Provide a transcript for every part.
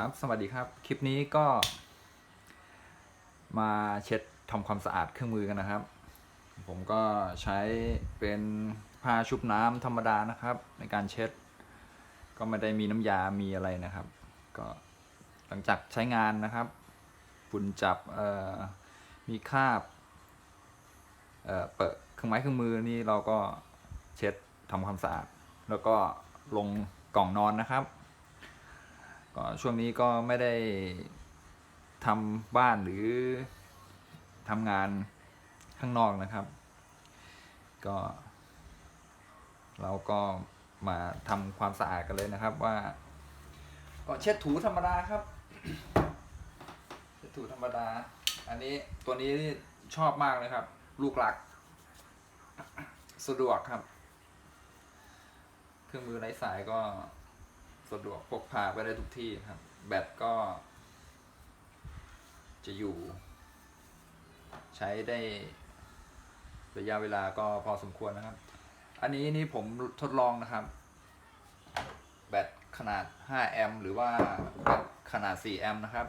ครับ สวัสดีครับ คลิปนี้ก็ มาเช็ดทำความสะอาดเครื่องมือกันนะครับ ผมก็ใช้เป็นผ้าชุบน้ำธรรมดานะครับ ในการเช็ด ก็ไม่ได้มีน้ำยา มีอะไรนะครับ ก็หลังจากใช้งานนะครับฝุ่นจับมีคราบเอ่อเปิดเครื่องไม้เครื่องมือนี่เราก็เช็ดทำความสะอาด แล้วก็ลงกล่องนอนนะครับ ก็ช่วงนี้ก็ไม่ได้ทำบ้านหรือทำงานข้างนอกนะครับ ก็ เราก็มาทำความสะอาดกันเลยนะครับว่า ก็เช็ดถูธรรมดาครับเช็ดถูธรรมดา อันนี้ตัวนี้ชอบมากเลยครับ ลูกรัก สะดวกครับ เครื่องมือไร้สายก็ สะดวกพกพาไปได้ทุกที่ครับ แบตก็ จะอยู่ ใช้ได้ระยะเวลาก็พอสมควรนะครับ อันนี้นี่ผมทดลองนะครับ แบตขนาด 5 แอมป์หรือว่าแบตขนาด 4 แอมป์นะครับ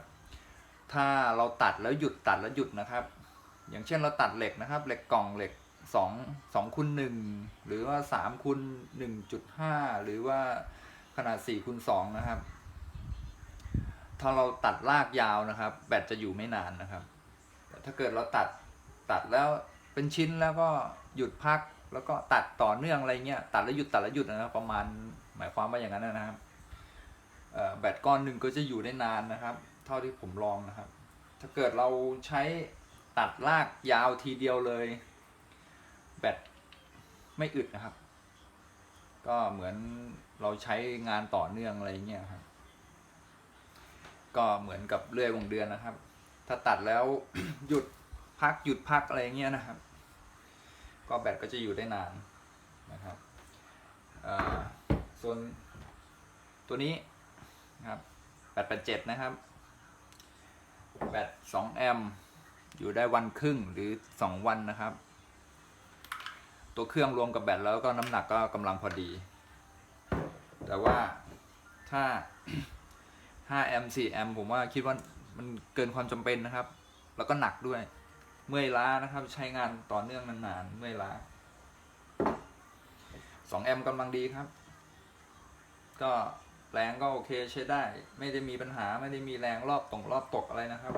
ถ้าเราตัดแล้วหยุดตัดแล้วหยุดนะครับ อย่างเช่นเราตัดเหล็กนะครับ เหล็กกล่องเหล็ก2 2คูณ1หรือว่า3คูณ1.5 หรือว่า นาด4คูณ2นะครับ ถ้าเราตัดลากยาวนะครับ แบตจะอยู่ไม่นานนะครับ ถ้าเกิดเราตัดตัดแล้วเป็นชิ้นแล้วก็หยุดพักแล้วก็ตัดต่อเนื่องอะไรเงี้ยตัดแล้วหยุดตัดแล้วหยุดนะครับประมาณหมายความว่าอย่างนั้นนะครับแบตก้อนหนึ่งก็จะอยู่ได้นานนะครับ เท่าที่ผมลองนะครับ ถ้าเกิดเราใช้ตัดลากยาวทีเดียวเลย แบตไม่อึดนะครับ ก็เหมือน เราใช้งานต่อเนื่องอะไรเงี้ยครับก็เหมือนกับเลื่อยวงเดือนนะครับ ถ้าตัดแล้วหยุดพักหยุดพักอะไรเงี้ยนะครับ ก็แบตก็จะอยู่ได้นานนะครับส่วนตัวนี้ครับแบตแปดเจ็ดนะครับ แบตสองแอมป์อยู่ได้วันครึ่งหรือสองวันนะครับ ตัวเครื่องรวมกับแบตแล้วก็น้ำหนักก็กำลังพอดี แต่ว่าถ้า 5 แอมป์4แอมป์ผมว่าคิดว่ามันเกินความจำเป็นนะครับ แล้วก็หนักด้วย เมื่อยล้านะครับ ใช้งานต่อเนื่องนานๆ เมื่อยล้า 2 แอมป์กำลังดีครับ ก็แรงก็โอเคใช้ได้ ไม่ได้มีปัญหาไม่ได้มีแรงรอบตรงรอบตกอะไรนะครับ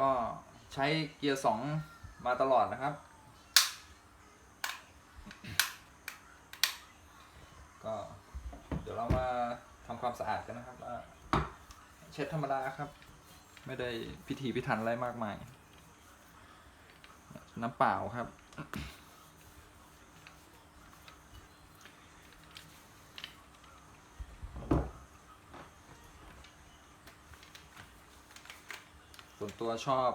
ก็ใช้เกียร์สองมาตลอดนะครับ ก็ ยวเรามาทำความสะอาดกันนะครับเช็ดธรรมดาครับ ไม่ได้พิถีพิถันอะไรมากมาย น้ำเปล่าครับ ส่วนตัวชอบ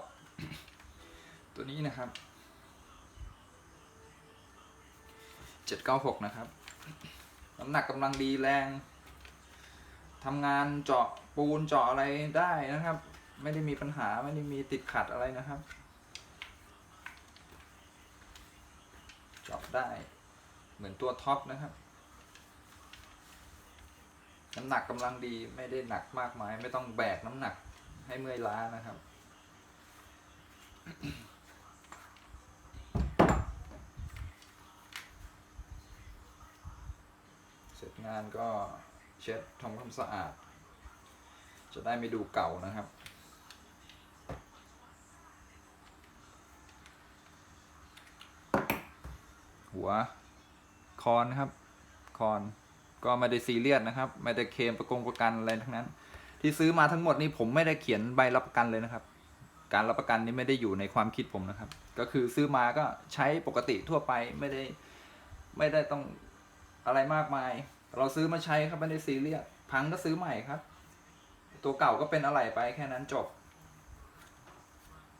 ตัวนี้นะครับ 796 นะครับ น้ำหนักกำลังดีแรงทำงานเจาะปูนเจาะอะไรได้นะครับ ไม่ได้มีปัญหาไม่ได้มีติดขัดอะไรนะครับเจาะได้ เหมือนตัวท็อปนะครับน้ำหนักกำลังดีไม่ได้หนักมากมาย ไม่ต้องแบกน้ำหนักให้เมื่อยล้านะครับ สร็จงานก็เช็ดทำความสะอาด จะได้ไม่ดูเก่านะครับ หัวคอนครับคอนก็ไม่ได้ซีเรียสนะครับ ไม่ได้เคมประกงประกันอะไรทั้งนั้น ที่ซื้อมาทั้งหมดนี่ผมไม่ได้เขียนใบรับประกันเลยนะครับ การรับประกันนี้ไม่ได้อยู่ในความคิดผมนะครับ ก็คือซื้อมาก็ใช้ปกติทั่วไปไม่ได้ไม่ได้ต้อง อะไรมากมาย เราซื้อมาใช้ครับไม่ได้ซีเรียสพังก็ซื้อใหม่ครับ ตัวเก่าก็เป็นอะไรไปแค่นั้นจบ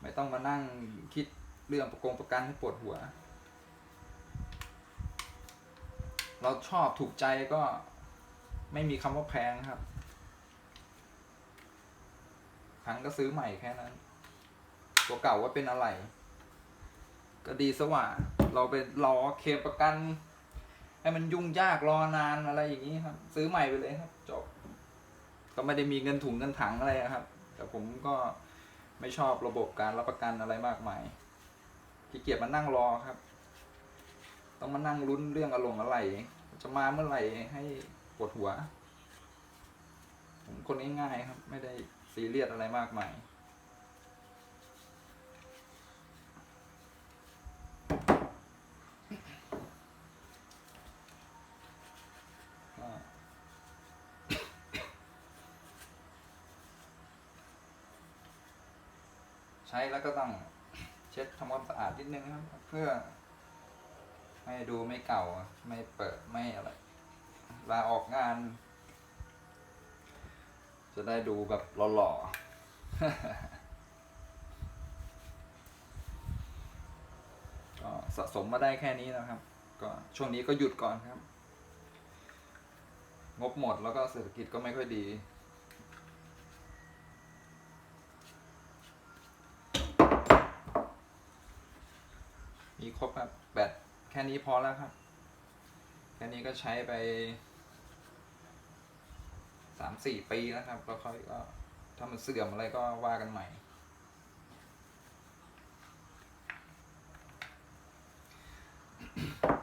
ไม่ต้องมานั่งคิดเรื่องประกงประกันให้ปวดหัว เราชอบถูกใจก็ไม่มีคำว่าแพงครับพังก็ซื้อใหม่แค่นั้น ตัวเก่าว่าเป็นอะไร ก็ดีสว่า เราไปรอเคลมประกัน ให้มันยุ่งยากรอนานอะไรอย่างนี้ครับ ซื้อใหม่ไปเลยครับ จบ ก็ไม่ได้มีเงินถุงเงินถังอะไรนะครับ แต่ผมก็ไม่ชอบระบบการรับประกันอะไรมากมายขี้เกียจมานั่งรอครับ ต้องมานั่งลุ้นเรื่องอารมณ์อะไร จะมาเมื่อไหร่ให้ปวดหัว ผมคนง่ายๆครับ ไม่ได้ซีเรียสอะไรมากมาย ใช้แล้วก็ต้องเช็ดทำความสะอาดนิดนึงครับ เพื่อไม่ดูไม่เก่าไม่เปิดไม่อะไรลาออกงาน จะได้ดูแบบหล่อๆก็สะสมมาได้แค่นี้นะครับ ก็ช่วงนี้ก็หยุดก่อนครับ งบหมดแล้วก็เศรษฐกิจก็ไม่ค่อยดี ครบครับแบตแค่นี้พอแล้วครับ แค่นี้ก็ใช้ไปสามสี่ปีแล้วครับแล้วค่อยก็ถ้ามันเสื่อมอะไรก็ว่ากันใหม่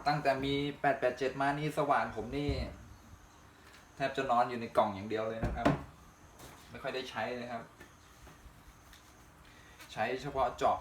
ตั้งแต่มีแปดแปดเจ็ดมานี่สว่านผมนี่ แทบจะนอนอยู่ในกล่องอย่างเดียวเลยนะครับ ไม่ค่อยได้ใช้เลยครับ ใช้เฉพาะเจาะ